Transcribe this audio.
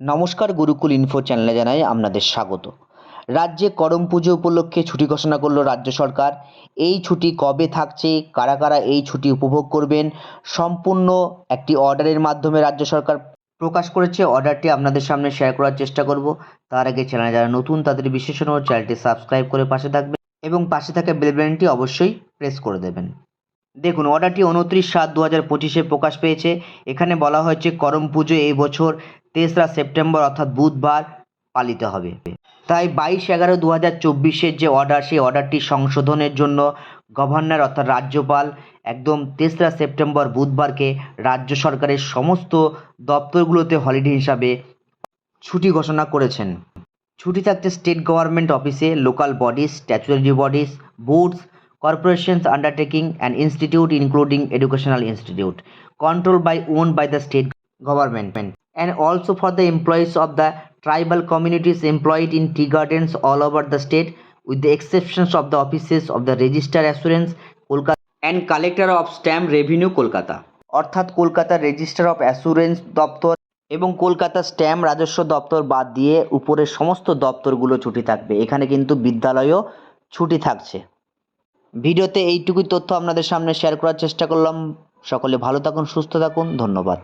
নমস্কার গুরুকুল ইনফো চ্যানেলে জানাই আপনাদের স্বাগত। রাজ্যে করম পুজো উপলক্ষে ছুটি ঘোষণা করল রাজ্য সরকার। এই ছুটি কবে থাকছে, কারা কারা এই ছুটি উপভোগ করবেন, সম্পূর্ণ একটি অর্ডারের মাধ্যমে রাজ্য সরকার প্রকাশ করেছে। অর্ডারটি আপনাদের সামনে শেয়ার করার চেষ্টা করব। তার আগে চ্যানেলে যারা নতুন, তাদের বিশেষণ চ্যানেলটি সাবস্ক্রাইব করে পাশে থাকবে এবং পাশে থাকা বেল বাটনটি অবশ্যই প্রেস করে দেবেন। দেখুন অর্ডারটি উনত্রিশ সাত দু হাজার পঁচিশে প্রকাশ পেয়েছে। এখানে বলা হয়েছে করম পুজো এই বছর তেসরা সেপ্টেম্বর অর্থাৎ বুধবার পালিত হবে। তাই বাইশ এগারো দু হাজার চব্বিশের যে অর্ডার সেই অর্ডারটি সংশোধনের জন্য গভর্নর অর্থাৎ রাজ্যপাল একদম তেসরা সেপ্টেম্বর বুধবারকে রাজ্য সরকারের সমস্ত দপ্তরগুলোতে হলিডে হিসাবে ছুটি ঘোষণা করেছেন। ছুটি থাকছে স্টেট গভর্নমেন্ট অফিসে local bodies statutory bodies boards corporations undertaking an institute, including educational institute, controlled by, owned by the state government and also for the employees of the tribal communities employed in tea gardens all over the state with the exceptions of the offices of the register assurance kolkata and collector of stamp revenue kolkata অর্থাৎ কলকাতার register of assurance দপ্তর এবং Kolkata stamp রাজস্ব দপ্তর বাদ দিয়ে উপরের সমস্ত দপ্তরগুলো ছুটি থাকবে এখানে কিন্তু বিদ্যালয়ও ছুটি থাকছে ভিডিওতে এইটুকুই তথ্য আপনাদের সামনে শেয়ার করার চেষ্টা করলাম সকলে ভালো থাকুন সুস্থ থাকুন ধন্যবাদ